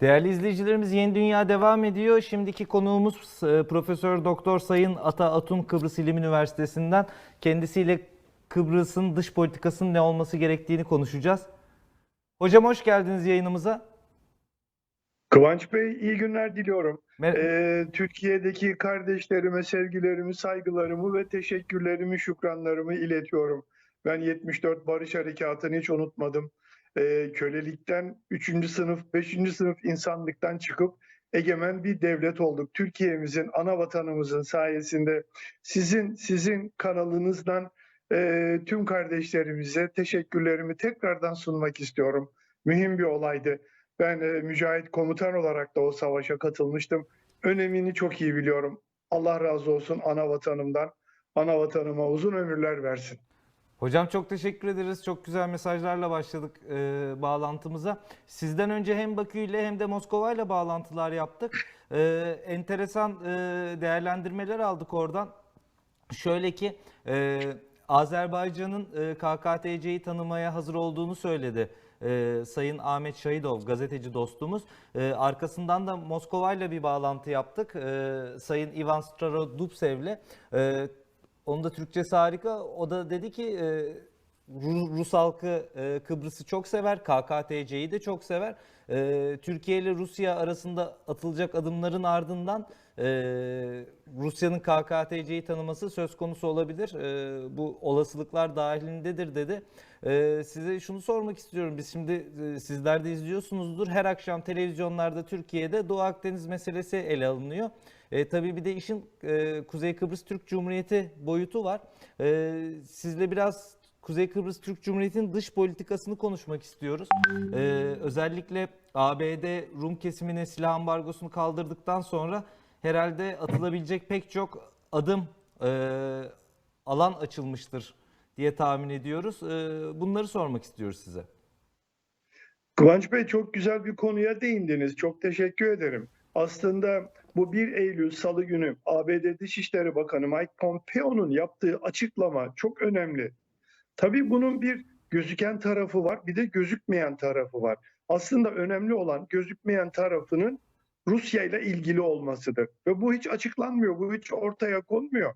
Değerli izleyicilerimiz Yeni Dünya devam ediyor. Şimdiki konuğumuz e, Profesör Doktor Sayın Ata Atun Kıbrıs İlim Üniversitesi'nden. Kendisiyle Kıbrıs'ın dış politikasının ne olması gerektiğini konuşacağız. Hocam hoş geldiniz yayınımıza. Kıvanç Bey iyi günler diliyorum. Mer- Ee, Türkiye'deki kardeşlerime sevgilerimi, saygılarımı ve teşekkürlerimi, şükranlarımı iletiyorum. Ben 74 Barış Harekatı'nı hiç unutmadım. Ee, kölelikten 3. sınıf, 5. sınıf insanlıktan çıkıp egemen bir devlet olduk. Türkiye'mizin, ana vatanımızın sayesinde sizin sizin kanalınızdan e, tüm kardeşlerimize teşekkürlerimi tekrardan sunmak istiyorum. Mühim bir olaydı. Ben e, mücahit komutan olarak da o savaşa katılmıştım. Önemini çok iyi biliyorum. Allah razı olsun ana vatanımdan. Ana vatanıma uzun ömürler versin. Hocam çok teşekkür ederiz. Çok güzel mesajlarla başladık e, bağlantımıza. Sizden önce hem Bakü ile hem de Moskova ile bağlantılar yaptık. E, enteresan e, değerlendirmeler aldık oradan. Şöyle ki e, Azerbaycan'ın e, KKTC'yi tanımaya hazır olduğunu söyledi. e, Sayın Ahmet Şahidov gazeteci dostumuz. E, arkasından da Moskova ile bir bağlantı yaptık. E, Sayın Ivan Starodubtsev'le. E, onun da Türkçesi harika. O da dedi ki e, Rus halkı e, Kıbrıs'ı çok sever, KKTC'yi de çok sever. E, Türkiye ile Rusya arasında atılacak adımların ardından e, Rusya'nın KKTC'yi tanıması söz konusu olabilir. Bu olasılıklar dahilindedir dedi. Size şunu sormak istiyorum. Biz şimdi sizler de izliyorsunuzdur. Her akşam televizyonlarda Türkiye'de Doğu Akdeniz meselesi ele alınıyor. E, tabii bir de işin e, Kuzey Kıbrıs Türk Cumhuriyeti boyutu var. E, sizle biraz Kuzey Kıbrıs Türk Cumhuriyeti'nin dış politikasını konuşmak istiyoruz. E, özellikle ABD Rum kesimine silah ambargosunu kaldırdıktan sonra herhalde atılabilecek pek çok adım e, alan açılmıştır diye tahmin ediyoruz. E, bunları sormak istiyoruz size. Kıvanç Bey çok güzel bir konuya değindiniz. Çok teşekkür ederim. Aslında bu 1 Eylül Salı günü ABD Dışişleri Bakanı Mike Pompeo'nun yaptığı açıklama çok önemli. Tabii bunun bir gözüken tarafı var, bir de gözükmeyen tarafı var. Aslında önemli olan gözükmeyen tarafının Rusya ile ilgili olmasıdır. Ve bu hiç açıklanmıyor, bu hiç ortaya konmuyor.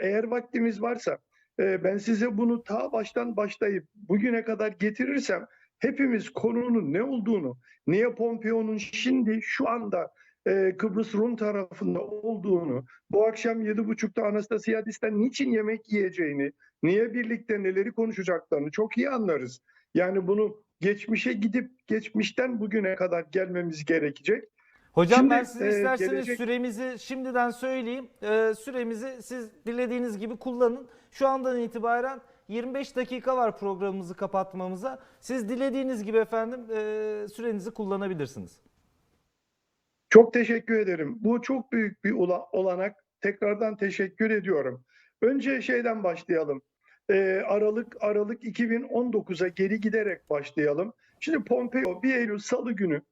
Eğer vaktimiz varsa e, ben size bunu ta baştan başlayıp bugüne kadar getirirsem hepimiz konunun ne olduğunu, niye Pompeo'nun şimdi şu anda e, Kıbrıs Rum tarafında olduğunu, bu akşam 7.30'da Anastasiadis'ten niçin yemek yiyeceğini, niye birlikte neleri konuşacaklarını çok iyi anlarız. Yani bunu geçmişe gidip geçmişten bugüne kadar gelmemiz gerekecek. Hocam Şimdi, ben size e, isterseniz gelecek- süremizi şimdiden söyleyeyim. E, süremizi siz dilediğiniz gibi kullanın. Şu andan itibaren 25 dakika var programımızı kapatmamıza. Siz dilediğiniz gibi efendim e, sürenizi kullanabilirsiniz. Çok teşekkür ederim. Bu çok büyük bir ola- olanak. Tekrardan teşekkür ediyorum. Önce şeyden başlayalım. Ee, Aralık Aralık 2019'a geri giderek başlayalım. Şimdi Pompeo 1 Eylül Salı günü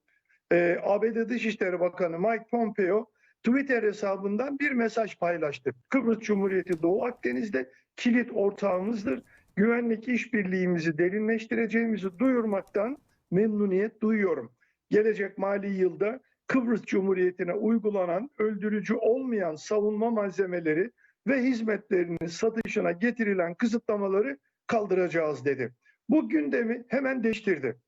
e, ABD Dışişleri Bakanı Mike Pompeo Twitter hesabından bir mesaj paylaştı. Kıbrıs Cumhuriyeti Doğu Akdeniz'de kilit ortağımızdır. Güvenlik işbirliğimizi derinleştireceğimizi duyurmaktan memnuniyet duyuyorum. Gelecek mali yılda Kıbrıs Cumhuriyeti'ne uygulanan öldürücü olmayan savunma malzemeleri ve hizmetlerinin satışına getirilen kısıtlamaları kaldıracağız dedi. Bu gündemi hemen değiştirdi.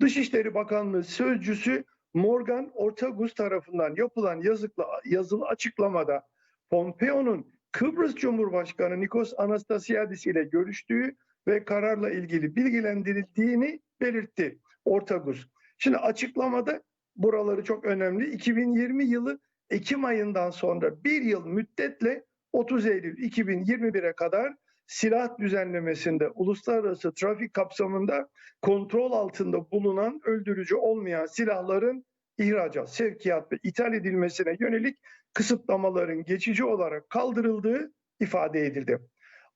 Dışişleri Bakanlığı sözcüsü Morgan Ortagus tarafından yapılan yazıkla, yazılı açıklamada Pompeo'nun Kıbrıs Cumhurbaşkanı Nikos Anastasiadis ile görüştüğü ve kararla ilgili bilgilendirildiğini belirtti Ortagus. Şimdi açıklamada buraları çok önemli. 2020 yılı Ekim ayından sonra bir yıl müddetle 30 Eylül 2021'e kadar silah düzenlemesinde uluslararası trafik kapsamında kontrol altında bulunan öldürücü olmayan silahların ihracat, sevkiyat ve ithal edilmesine yönelik kısıtlamaların geçici olarak kaldırıldığı ifade edildi.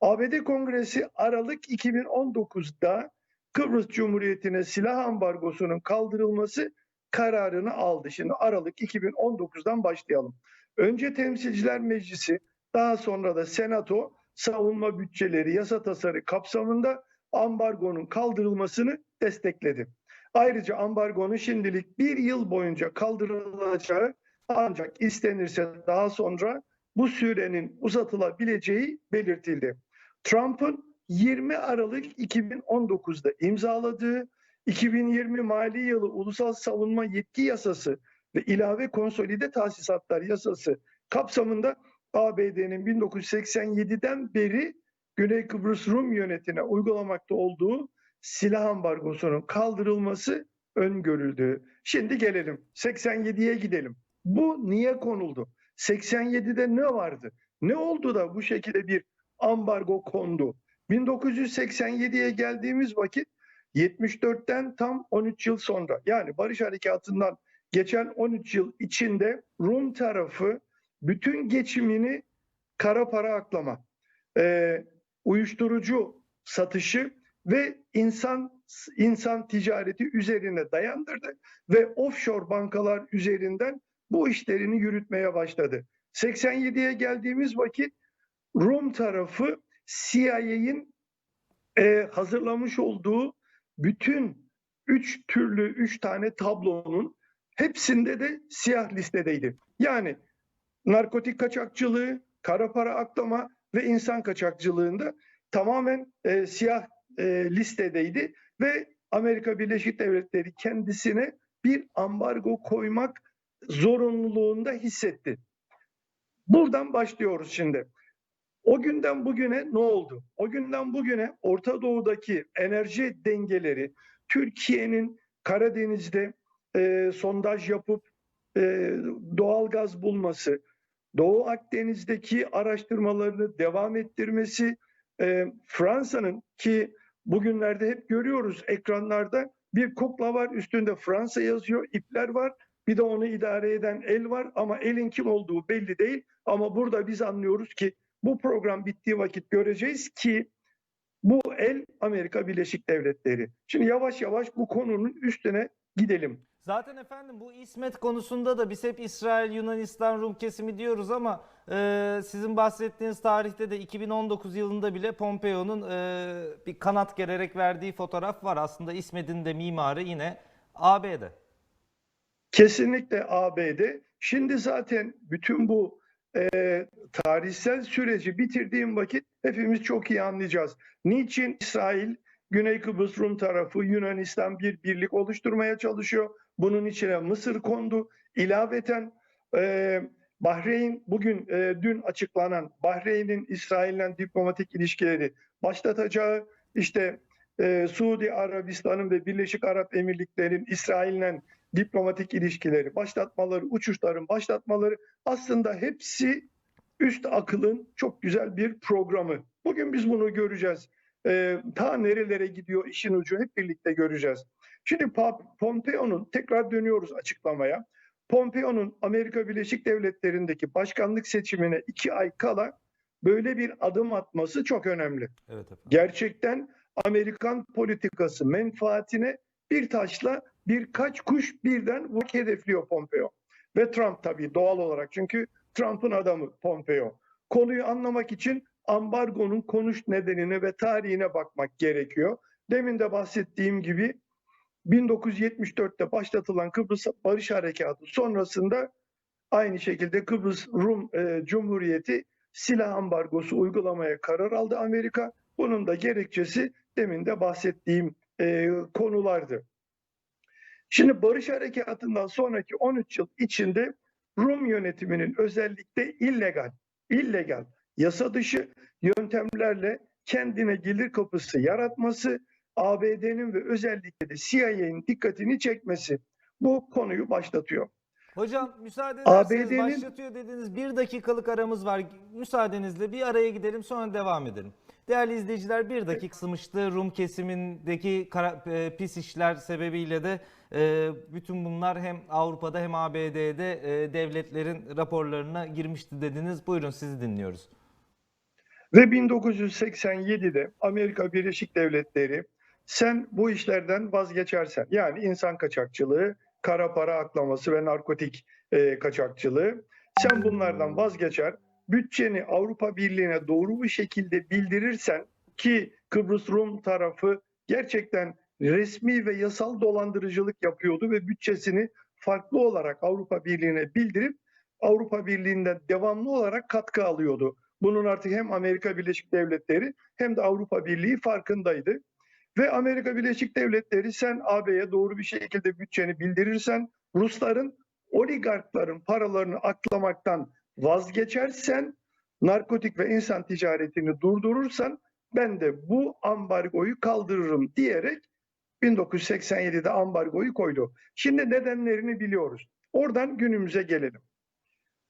ABD Kongresi Aralık 2019'da Kıbrıs Cumhuriyeti'ne silah ambargosunun kaldırılması kararını aldı. Şimdi Aralık 2019'dan başlayalım. Önce Temsilciler Meclisi, daha sonra da Senato savunma bütçeleri, yasa tasarı kapsamında ambargonun kaldırılmasını destekledi. Ayrıca ambargonun şimdilik bir yıl boyunca kaldırılacağı ancak istenirse daha sonra bu sürenin uzatılabileceği belirtildi. Trump'ın 20 Aralık 2019'da imzaladığı 2020 mali yılı Ulusal Savunma Yetki Yasası ve ilave konsolide tahsisatlar yasası kapsamında ABD'nin 1987'den beri Güney Kıbrıs Rum yönetine uygulamakta olduğu silah ambargosunun kaldırılması öngörüldü. Şimdi gelelim 87'ye gidelim. Bu niye konuldu? 87'de ne vardı? Ne oldu da bu şekilde bir ambargo kondu? 1987'ye geldiğimiz vakit 74'ten tam 13 yıl sonra yani Barış Harekatı'ndan geçen 13 yıl içinde Rum tarafı bütün geçimini kara para aklama, e, uyuşturucu satışı ve insan insan ticareti üzerine dayandırdı ve offshore bankalar üzerinden bu işlerini yürütmeye başladı. 87'ye geldiğimiz vakit Rum tarafı CIA'in e, hazırlamış olduğu bütün üç türlü üç tane tablonun hepsinde de siyah listedeydi. Yani narkotik kaçakçılığı, kara para aklama ve insan kaçakçılığında tamamen e, siyah e, listedeydi ve Amerika Birleşik Devletleri kendisine bir ambargo koymak zorunluluğunda hissetti. Buradan başlıyoruz şimdi. O günden bugüne ne oldu? O günden bugüne Orta Doğu'daki enerji dengeleri Türkiye'nin Karadeniz'de e, sondaj yapıp e, doğal gaz bulması, Doğu Akdeniz'deki araştırmalarını devam ettirmesi, e, Fransa'nın ki bugünlerde hep görüyoruz ekranlarda bir kukla var üstünde Fransa yazıyor, ipler var. Bir de onu idare eden el var ama elin kim olduğu belli değil. Ama burada biz anlıyoruz ki bu program bittiği vakit göreceğiz ki bu el Amerika Birleşik Devletleri. Şimdi yavaş yavaş bu konunun üstüne gidelim. Zaten efendim bu İsmet konusunda da biz hep İsrail, Yunanistan, Rum kesimi diyoruz ama e, sizin bahsettiğiniz tarihte de 2019 yılında bile Pompeo'nun e, bir kanat gererek verdiği fotoğraf var. Aslında İsmet'in de mimarı yine ABD. Kesinlikle ABD. Şimdi zaten bütün bu e, tarihsel süreci bitirdiğim vakit hepimiz çok iyi anlayacağız. Niçin İsrail, Güney Kıbrıs Rum tarafı, Yunanistan bir birlik oluşturmaya çalışıyor? Bunun içine Mısır kondu. İlaveten e, Bahreyn bugün e, dün açıklanan Bahreyn'in İsrail'le diplomatik ilişkileri başlatacağı işte e, Suudi Arabistan'ın ve Birleşik Arap Emirlikleri'nin İsrail'le diplomatik ilişkileri başlatmaları, uçuşların başlatmaları aslında hepsi üst akılın çok güzel bir programı. Bugün biz bunu göreceğiz. Ee, ta nerelere gidiyor işin ucu hep birlikte göreceğiz. Şimdi Pompeo'nun tekrar dönüyoruz açıklamaya. Pompeo'nun Amerika Birleşik Devletleri'ndeki başkanlık seçimine iki ay kala böyle bir adım atması çok önemli Evet efendim. gerçekten Amerikan politikası menfaatine bir taşla birkaç kuş birden vurmak hedefliyor Pompeo. Ve Trump tabii doğal olarak çünkü Trump'ın adamı Pompeo. Konuyu anlamak için ambargonun konuş nedenine ve tarihine bakmak gerekiyor. Demin de bahsettiğim gibi 1974'te başlatılan Kıbrıs Barış Harekatı sonrasında aynı şekilde Kıbrıs Rum e, Cumhuriyeti silah ambargosu uygulamaya karar aldı Amerika. Bunun da gerekçesi demin de bahsettiğim e, konulardı. Şimdi Barış Harekatı'ndan sonraki 13 yıl içinde Rum yönetiminin özellikle illegal, illegal, yasa dışı yöntemlerle kendine gelir kapısı yaratması, ABD'nin ve özellikle de CIA'nin dikkatini çekmesi bu konuyu başlatıyor. Hocam müsaade ederseniz ABD'nin başlatıyor dediğiniz bir dakikalık aramız var. Müsaadenizle bir araya gidelim sonra devam edelim. Değerli izleyiciler bir dakika kısmıştı. Rum kesimindeki kara- e, pis işler sebebiyle de e, bütün bunlar hem Avrupa'da hem ABD'de e, devletlerin raporlarına girmişti dediniz. Buyurun sizi dinliyoruz. Ve 1987'de Amerika Birleşik Devletleri sen bu işlerden vazgeçersen yani insan kaçakçılığı, kara para aklaması ve narkotik e, kaçakçılığı sen bunlardan vazgeçer bütçeni Avrupa Birliği'ne doğru bir şekilde bildirirsen ki Kıbrıs Rum tarafı gerçekten resmi ve yasal dolandırıcılık yapıyordu ve bütçesini farklı olarak Avrupa Birliği'ne bildirip Avrupa Birliği'nden devamlı olarak katkı alıyordu. Bunun artık hem Amerika Birleşik Devletleri hem de Avrupa Birliği farkındaydı. Ve Amerika Birleşik Devletleri sen AB'ye doğru bir şekilde bütçeni bildirirsen Rusların oligarkların paralarını aklamaktan vazgeçersen narkotik ve insan ticaretini durdurursan ben de bu ambargoyu kaldırırım diyerek 1987'de ambargoyu koydu. Şimdi nedenlerini biliyoruz. Oradan günümüze gelelim.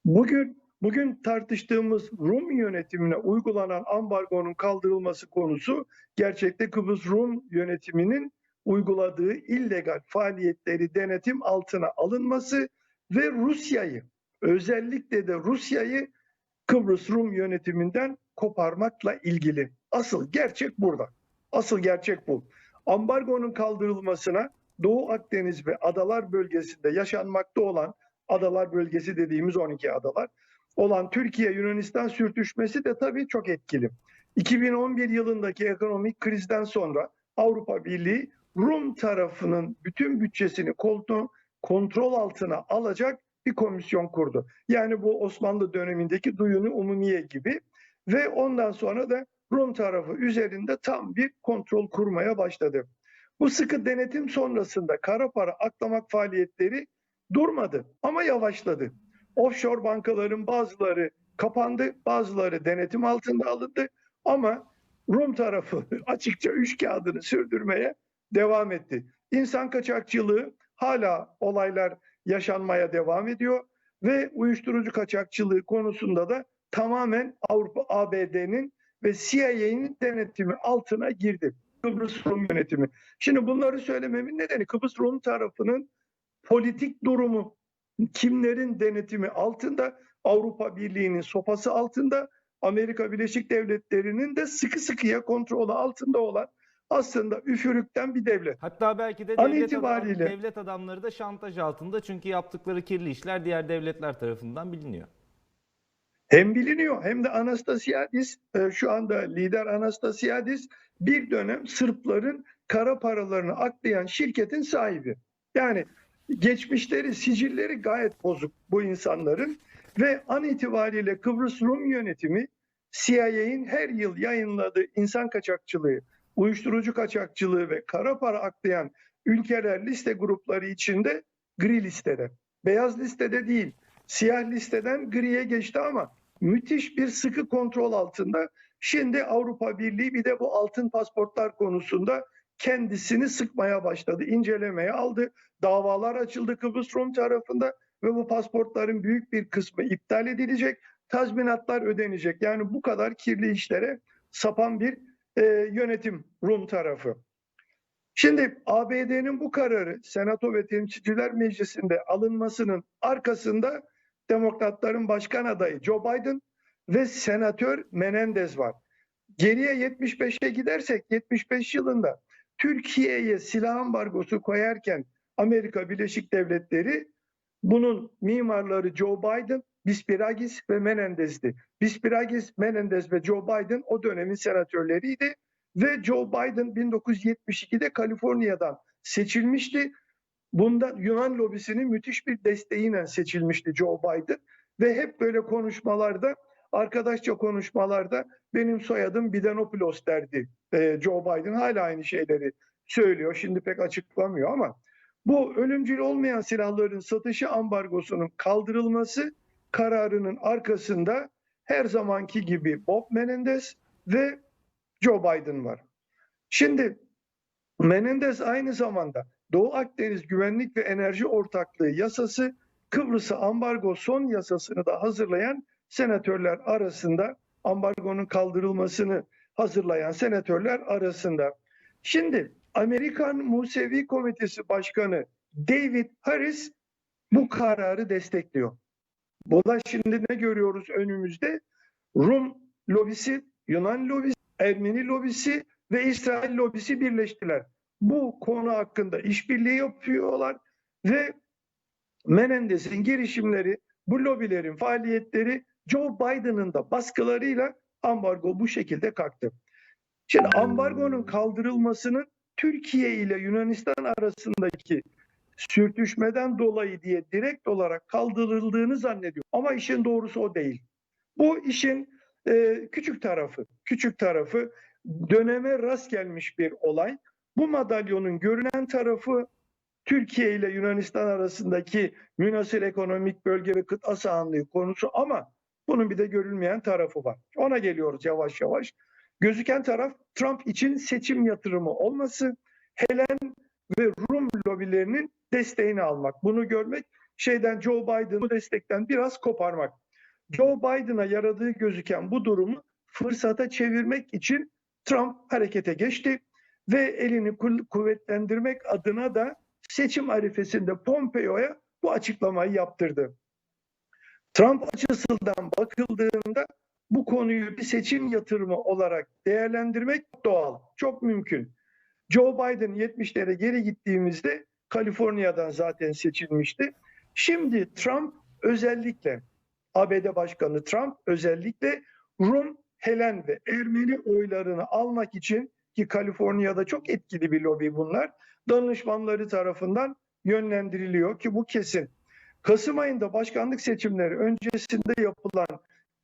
Bugün bugün tartıştığımız Rum yönetimine uygulanan ambargonun kaldırılması konusu gerçekte Kıbrıs Rum yönetiminin uyguladığı illegal faaliyetleri denetim altına alınması ve Rusya'yı özellikle de Rusya'yı Kıbrıs Rum yönetiminden koparmakla ilgili. Asıl gerçek burada. Asıl gerçek bu. Ambargonun kaldırılmasına Doğu Akdeniz ve adalar bölgesinde yaşanmakta olan adalar bölgesi dediğimiz 12 adalar olan Türkiye Yunanistan sürtüşmesi de tabii çok etkili. 2011 yılındaki ekonomik krizden sonra Avrupa Birliği Rum tarafının bütün bütçesini kontrol altına alacak bir komisyon kurdu. Yani bu Osmanlı dönemindeki Duyunu Umumiye gibi ve ondan sonra da Rum tarafı üzerinde tam bir kontrol kurmaya başladı. Bu sıkı denetim sonrasında kara para aklamak faaliyetleri durmadı ama yavaşladı. Offshore bankaların bazıları kapandı, bazıları denetim altında alındı ama Rum tarafı açıkça üç kağıdını sürdürmeye devam etti. İnsan kaçakçılığı hala olaylar yaşanmaya devam ediyor ve uyuşturucu kaçakçılığı konusunda da tamamen Avrupa ABD'nin ve CIA'nin denetimi altına girdi. Kıbrıs Rum yönetimi. Şimdi bunları söylememin nedeni Kıbrıs Rum tarafının politik durumu kimlerin denetimi altında Avrupa Birliği'nin sopası altında Amerika Birleşik Devletleri'nin de sıkı sıkıya kontrolü altında olan aslında üfürükten bir devlet. Hatta belki de devlet, adam- itibariyle- devlet adamları da şantaj altında çünkü yaptıkları kirli işler diğer devletler tarafından biliniyor. Hem biliniyor hem de Anastasiadis e, şu anda lider Anastasiadis bir dönem Sırpların kara paralarını aklayan şirketin sahibi. Yani geçmişleri, sicilleri gayet bozuk bu insanların ve an itibariyle Kıbrıs Rum yönetimi CIA'in her yıl yayınladığı insan kaçakçılığı, uyuşturucu kaçakçılığı ve kara para aklayan ülkeler liste grupları içinde gri listede. Beyaz listede değil, siyah listeden griye geçti ama müthiş bir sıkı kontrol altında. Şimdi Avrupa Birliği bir de bu altın pasportlar konusunda kendisini sıkmaya başladı, incelemeye aldı. Davalar açıldı Kıbrıs Rum tarafında ve bu pasportların büyük bir kısmı iptal edilecek, tazminatlar ödenecek. Yani bu kadar kirli işlere sapan bir e, yönetim Rum tarafı. Şimdi ABD'nin bu kararı Senato ve Temsilciler Meclisi'nde alınmasının arkasında Demokratların başkan adayı Joe Biden ve senatör Menendez var. Geriye 75'e gidersek 75 yılında Türkiye'ye silah ambargosu koyarken Amerika Birleşik Devletleri bunun mimarları Joe Biden, Bispiragis ve Menendez'di. Bispiragis, Menendez ve Joe Biden o dönemin senatörleriydi ve Joe Biden 1972'de Kaliforniya'dan seçilmişti. Bunda Yunan lobisinin müthiş bir desteğiyle seçilmişti Joe Biden ve hep böyle konuşmalarda arkadaşça konuşmalarda benim soyadım Bidenopoulos derdi Ee, Joe Biden hala aynı şeyleri söylüyor şimdi pek açıklamıyor ama bu ölümcül olmayan silahların satışı ambargosunun kaldırılması kararının arkasında her zamanki gibi Bob Menendez ve Joe Biden var. Şimdi Menendez aynı zamanda Doğu Akdeniz Güvenlik ve Enerji Ortaklığı yasası Kıbrıs'a ambargo son yasasını da hazırlayan senatörler arasında ambargonun kaldırılmasını hazırlayan senatörler arasında. Şimdi Amerikan Musevi Komitesi Başkanı David Harris bu kararı destekliyor. Buna şimdi ne görüyoruz önümüzde? Rum lobisi, Yunan lobisi, Ermeni lobisi ve İsrail lobisi birleştiler. Bu konu hakkında işbirliği yapıyorlar ve Menendez'in girişimleri, bu lobilerin faaliyetleri Joe Biden'ın da baskılarıyla ambargo bu şekilde kalktı. Şimdi ambargonun kaldırılmasının Türkiye ile Yunanistan arasındaki sürtüşmeden dolayı diye direkt olarak kaldırıldığını zannediyor. Ama işin doğrusu o değil. Bu işin e, küçük tarafı, küçük tarafı döneme rast gelmiş bir olay. Bu madalyonun görünen tarafı Türkiye ile Yunanistan arasındaki münasır ekonomik bölge ve kıta sahanlığı konusu ama bunun bir de görülmeyen tarafı var. Ona geliyoruz yavaş yavaş. Gözüken taraf Trump için seçim yatırımı olması, Helen ve Rum lobilerinin desteğini almak. Bunu görmek şeyden Joe Biden'ı destekten biraz koparmak. Joe Biden'a yaradığı gözüken bu durumu fırsata çevirmek için Trump harekete geçti ve elini kuvvetlendirmek adına da seçim arifesinde Pompeo'ya bu açıklamayı yaptırdı. Trump açısından bakıldığında bu konuyu bir seçim yatırımı olarak değerlendirmek doğal, çok mümkün. Joe Biden 70'lere geri gittiğimizde Kaliforniya'dan zaten seçilmişti. Şimdi Trump özellikle ABD Başkanı Trump özellikle Rum, Helen ve Ermeni oylarını almak için ki Kaliforniya'da çok etkili bir lobi bunlar danışmanları tarafından yönlendiriliyor ki bu kesin. Kasım ayında başkanlık seçimleri öncesinde yapılan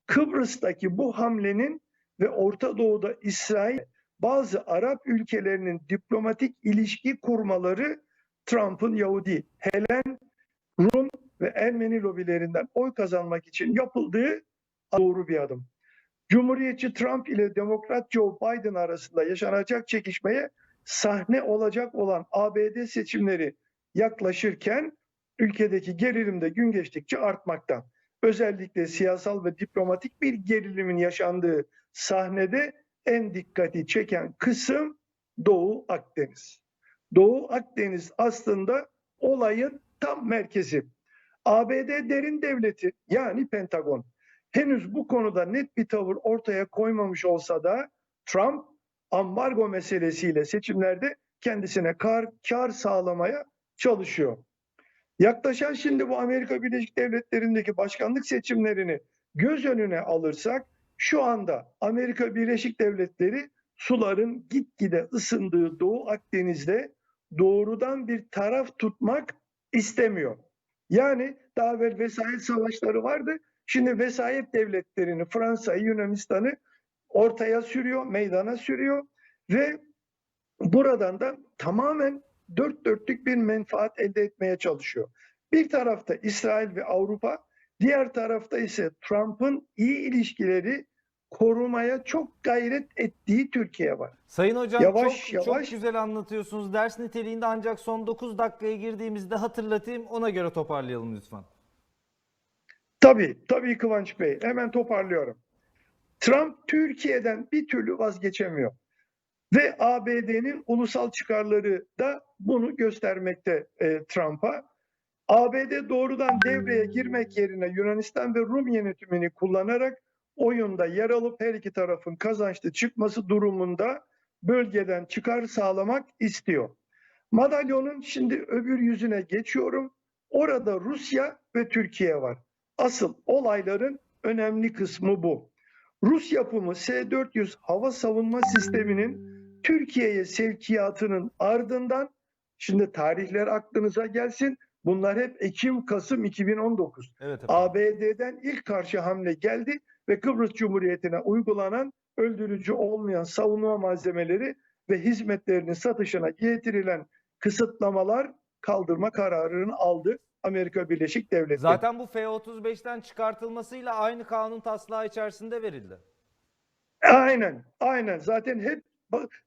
Kıbrıs'taki bu hamlenin ve Orta Doğu'da İsrail bazı Arap ülkelerinin diplomatik ilişki kurmaları Trump'ın Yahudi, Helen, Rum ve Ermeni lobilerinden oy kazanmak için yapıldığı doğru bir adım. Cumhuriyetçi Trump ile Demokrat Joe Biden arasında yaşanacak çekişmeye sahne olacak olan ABD seçimleri yaklaşırken ülkedeki gerilim de gün geçtikçe artmakta. Özellikle siyasal ve diplomatik bir gerilimin yaşandığı sahnede en dikkati çeken kısım Doğu Akdeniz. Doğu Akdeniz aslında olayın tam merkezi. ABD derin devleti yani Pentagon henüz bu konuda net bir tavır ortaya koymamış olsa da Trump ambargo meselesiyle seçimlerde kendisine kar, kar sağlamaya çalışıyor. Yaklaşan şimdi bu Amerika Birleşik Devletleri'ndeki başkanlık seçimlerini göz önüne alırsak şu anda Amerika Birleşik Devletleri suların gitgide ısındığı Doğu Akdeniz'de doğrudan bir taraf tutmak istemiyor. Yani daha evvel vesayet savaşları vardı. Şimdi vesayet devletlerini Fransa'yı, Yunanistan'ı ortaya sürüyor, meydana sürüyor ve buradan da tamamen dört dörtlük bir menfaat elde etmeye çalışıyor. Bir tarafta İsrail ve Avrupa, diğer tarafta ise Trump'ın iyi ilişkileri korumaya çok gayret ettiği Türkiye var. Sayın Hocam Yavaş, çok, yavaş. çok güzel anlatıyorsunuz. Ders niteliğinde ancak son 9 dakikaya girdiğimizde hatırlatayım. Ona göre toparlayalım lütfen. Tabii, tabii Kıvanç Bey. Hemen toparlıyorum. Trump Türkiye'den bir türlü vazgeçemiyor. Ve ABD'nin ulusal çıkarları da bunu göstermekte e, Trump'a. ABD doğrudan devreye girmek yerine Yunanistan ve Rum yönetimini kullanarak oyunda yer alıp her iki tarafın kazançlı çıkması durumunda bölgeden çıkar sağlamak istiyor. Madalyonun şimdi öbür yüzüne geçiyorum. Orada Rusya ve Türkiye var. Asıl olayların önemli kısmı bu. Rus yapımı S-400 hava savunma sisteminin Türkiye'ye sevkiyatının ardından şimdi tarihler aklınıza gelsin. Bunlar hep Ekim-Kasım 2019. Evet efendim. ABD'den ilk karşı hamle geldi ve Kıbrıs Cumhuriyeti'ne uygulanan öldürücü olmayan savunma malzemeleri ve hizmetlerinin satışına getirilen kısıtlamalar kaldırma kararını aldı Amerika Birleşik Devletleri. Zaten bu F-35'ten çıkartılmasıyla aynı kanun taslağı içerisinde verildi. Aynen, aynen. Zaten hep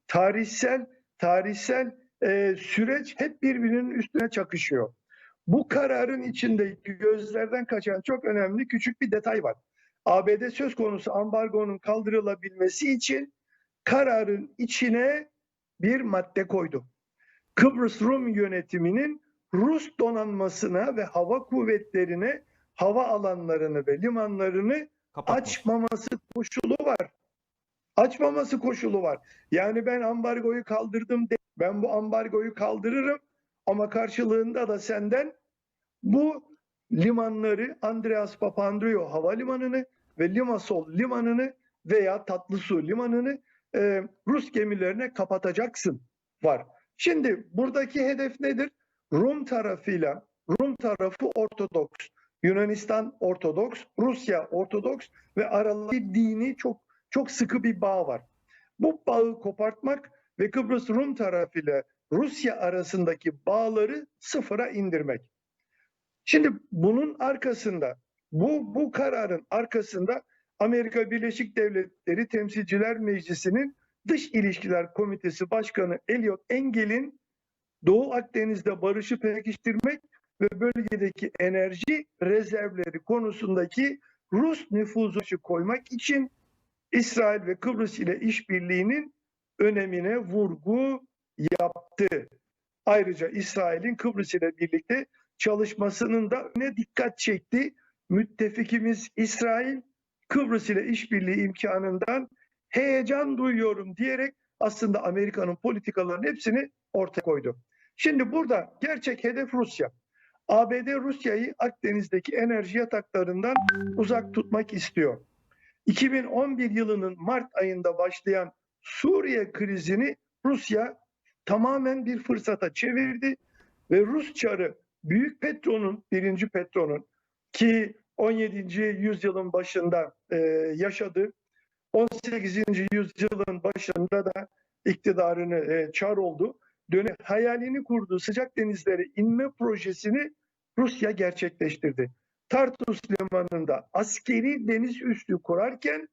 tarihsel tarihsel e, süreç hep birbirinin üstüne çakışıyor. Bu kararın içinde gözlerden kaçan çok önemli küçük bir detay var. ABD söz konusu ambargonun kaldırılabilmesi için kararın içine bir madde koydu. Kıbrıs Rum yönetiminin Rus donanmasına ve hava kuvvetlerine hava alanlarını ve limanlarını Kapatmak. açmaması koşulu var. Açmaması koşulu var. Yani ben ambargoyu kaldırdım de ben bu ambargoyu kaldırırım ama karşılığında da senden bu limanları Andreas Papandreou havalimanını ve Limassol limanını veya Tatlısu limanını e, Rus gemilerine kapatacaksın var. Şimdi buradaki hedef nedir? Rum tarafıyla, Rum tarafı Ortodoks, Yunanistan Ortodoks, Rusya Ortodoks ve aralarında dini çok çok sıkı bir bağ var. Bu bağı kopartmak ve Kıbrıs Rum tarafıyla Rusya arasındaki bağları sıfıra indirmek. Şimdi bunun arkasında, bu bu kararın arkasında Amerika Birleşik Devletleri Temsilciler Meclisi'nin Dış İlişkiler Komitesi Başkanı Elliot Engel'in Doğu Akdeniz'de barışı pekiştirmek ve bölgedeki enerji rezervleri konusundaki Rus nüfuzu koymak için İsrail ve Kıbrıs ile işbirliğinin önemine vurgu yaptı. Ayrıca İsrail'in Kıbrıs ile birlikte çalışmasının da ne dikkat çekti. Müttefikimiz İsrail Kıbrıs ile işbirliği imkanından heyecan duyuyorum diyerek aslında Amerika'nın politikalarının hepsini ortaya koydu. Şimdi burada gerçek hedef Rusya. ABD Rusya'yı Akdeniz'deki enerji yataklarından uzak tutmak istiyor. 2011 yılının Mart ayında başlayan Suriye krizini Rusya tamamen bir fırsata çevirdi ve Rus çarı Büyük Petro'nun, birinci Petro'nun ki 17. yüzyılın başında e, yaşadı. 18. yüzyılın başında da iktidarını e, çar oldu. Dönem hayalini kurduğu sıcak denizlere inme projesini Rusya gerçekleştirdi. Tartus limanında askeri deniz üssü kurarken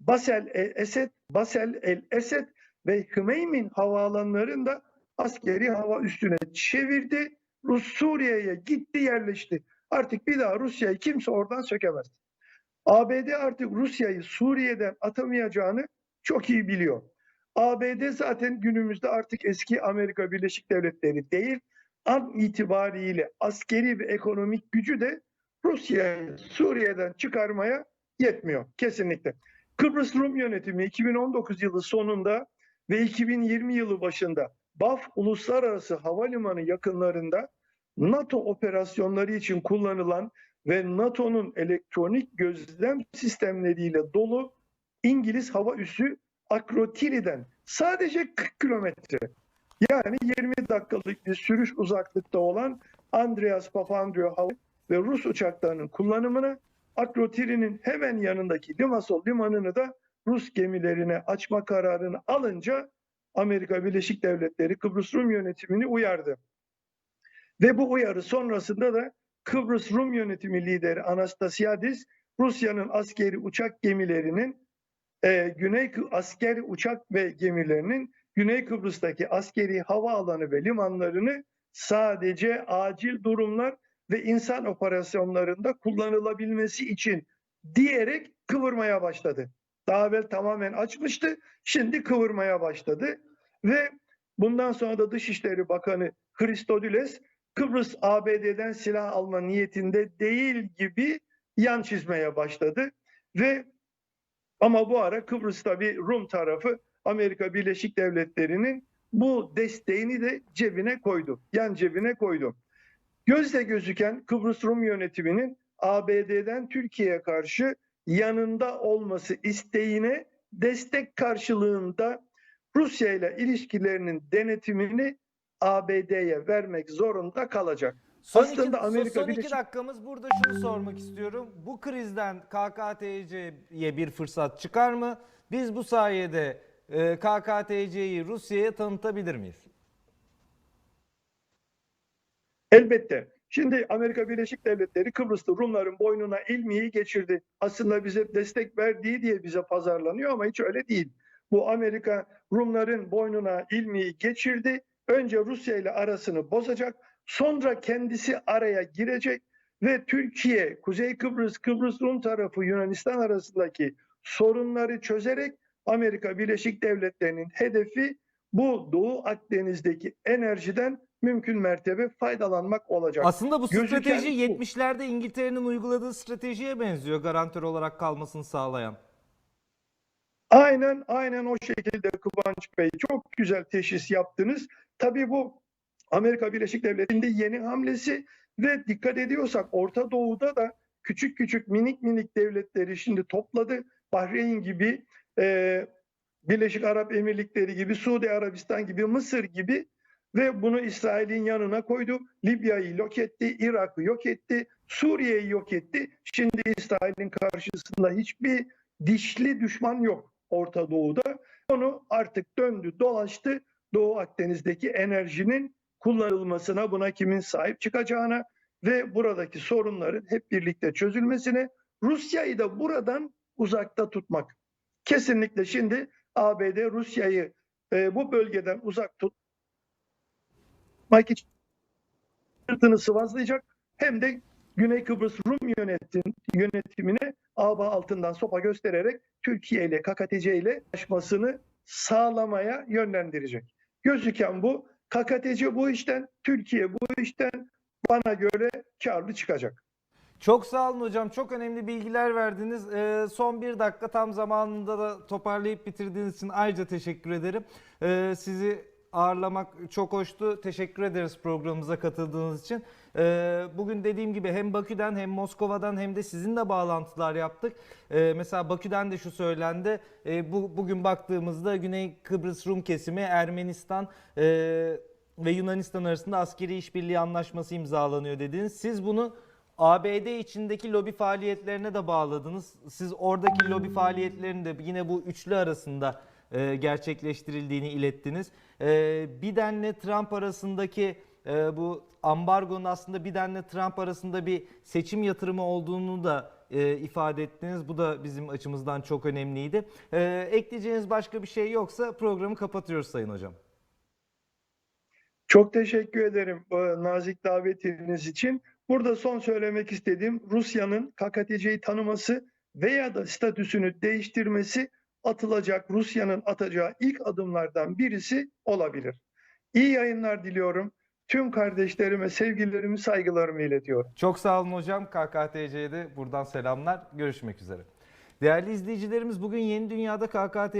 Basel el Esed, Basel el Esed ve Hümeymin havaalanlarında askeri hava üstüne çevirdi. Rus Suriye'ye gitti yerleşti. Artık bir daha Rusya'yı kimse oradan sökemez. ABD artık Rusya'yı Suriye'den atamayacağını çok iyi biliyor. ABD zaten günümüzde artık eski Amerika Birleşik Devletleri değil, an itibariyle askeri ve ekonomik gücü de Rusya'yı Suriye'den çıkarmaya yetmiyor kesinlikle. Kıbrıs Rum yönetimi 2019 yılı sonunda ve 2020 yılı başında BAF Uluslararası Havalimanı yakınlarında NATO operasyonları için kullanılan ve NATO'nun elektronik gözlem sistemleriyle dolu İngiliz hava üssü Akrotiri'den sadece 40 kilometre yani 20 dakikalık bir sürüş uzaklıkta olan Andreas Papandreou hava ve Rus uçaklarının kullanımına Akrotiri'nin hemen yanındaki Limassol limanını da Rus gemilerine açma kararını alınca Amerika Birleşik Devletleri Kıbrıs Rum yönetimini uyardı. Ve bu uyarı sonrasında da Kıbrıs Rum yönetimi lideri Anastasiadis Rusya'nın askeri uçak gemilerinin e, Güney askeri uçak ve gemilerinin Güney Kıbrıs'taki askeri havaalanı ve limanlarını sadece acil durumlar ve insan operasyonlarında kullanılabilmesi için diyerek kıvırmaya başladı. Daha evvel tamamen açmıştı, şimdi kıvırmaya başladı ve bundan sonra da Dışişleri Bakanı Christodoulos Kıbrıs ABD'den silah alma niyetinde değil gibi yan çizmeye başladı ve ama bu ara Kıbrıs'ta bir Rum tarafı Amerika Birleşik Devletleri'nin bu desteğini de cebine koydu. Yan cebine koydu. Gözle gözüken Kıbrıs Rum yönetiminin ABD'den Türkiye'ye karşı yanında olması isteğine destek karşılığında Rusya ile ilişkilerinin denetimini ABD'ye vermek zorunda kalacak. Son Aslında iki, Amerika son iki Birleşik- dakikamız burada şunu sormak istiyorum. Bu krizden KKTC'ye bir fırsat çıkar mı? Biz bu sayede e, KKTC'yi Rusya'ya tanıtabilir miyiz? Elbette. Şimdi Amerika Birleşik Devletleri Kıbrıs'ta Rumların boynuna ilmiyi geçirdi. Aslında bize destek verdiği diye bize pazarlanıyor ama hiç öyle değil. Bu Amerika Rumların boynuna ilmiyi geçirdi. Önce Rusya ile arasını bozacak. Sonra kendisi araya girecek ve Türkiye, Kuzey Kıbrıs, Kıbrıs Rum tarafı Yunanistan arasındaki sorunları çözerek Amerika Birleşik Devletleri'nin hedefi bu Doğu Akdeniz'deki enerjiden mümkün mertebe faydalanmak olacak. Aslında bu Gözüken strateji bu. 70'lerde İngiltere'nin uyguladığı stratejiye benziyor garantör olarak kalmasını sağlayan. Aynen aynen o şekilde Kıvanç Bey çok güzel teşhis yaptınız. Tabii bu Amerika Birleşik Devletleri'nde yeni hamlesi ve dikkat ediyorsak Orta Doğu'da da küçük küçük minik minik devletleri şimdi topladı. Bahreyn gibi, e, Birleşik Arap Emirlikleri gibi, Suudi Arabistan gibi, Mısır gibi ve bunu İsrail'in yanına koydu. Libya'yı yok etti, Irak'ı yok etti, Suriye'yi yok etti. Şimdi İsrail'in karşısında hiçbir dişli düşman yok Orta Doğu'da. Onu artık döndü, dolaştı. Doğu Akdeniz'deki enerjinin kullanılmasına, buna kimin sahip çıkacağına ve buradaki sorunların hep birlikte çözülmesine, Rusya'yı da buradan uzakta tutmak. Kesinlikle şimdi ABD Rusya'yı e, bu bölgeden uzak tutmak için sırtını sıvazlayacak hem de Güney Kıbrıs Rum yönetim, yönetimine aba altından sopa göstererek Türkiye ile KKTC ile anlaşmasını sağlamaya yönlendirecek. Gözüken bu. KKTC bu işten, Türkiye bu işten bana göre karlı çıkacak. Çok sağ olun hocam. Çok önemli bilgiler verdiniz. Ee, son bir dakika tam zamanında da toparlayıp bitirdiğiniz için ayrıca teşekkür ederim. Ee, sizi ağırlamak çok hoştu. Teşekkür ederiz programımıza katıldığınız için. Ee, bugün dediğim gibi hem Bakü'den hem Moskova'dan hem de sizinle bağlantılar yaptık. Ee, mesela Bakü'den de şu söylendi. Ee, bu Bugün baktığımızda Güney Kıbrıs Rum kesimi Ermenistan e, ve Yunanistan arasında askeri işbirliği anlaşması imzalanıyor dediniz. Siz bunu ABD içindeki lobi faaliyetlerine de bağladınız. Siz oradaki lobi faaliyetlerinin de yine bu üçlü arasında e, gerçekleştirildiğini ilettiniz. E, Biden'le Trump arasındaki e, bu ambargonun aslında Biden'le Trump arasında bir seçim yatırımı olduğunu da e, ifade ettiniz. Bu da bizim açımızdan çok önemliydi. E, ekleyeceğiniz başka bir şey yoksa programı kapatıyoruz Sayın Hocam. Çok teşekkür ederim bu nazik davetiniz için. Burada son söylemek istediğim Rusya'nın KKTC'yi tanıması veya da statüsünü değiştirmesi atılacak Rusya'nın atacağı ilk adımlardan birisi olabilir. İyi yayınlar diliyorum. Tüm kardeşlerime sevgilerimi, saygılarımı iletiyorum. Çok sağ olun hocam. KKTC'ye buradan selamlar. Görüşmek üzere. Değerli izleyicilerimiz bugün Yeni Dünya'da KKT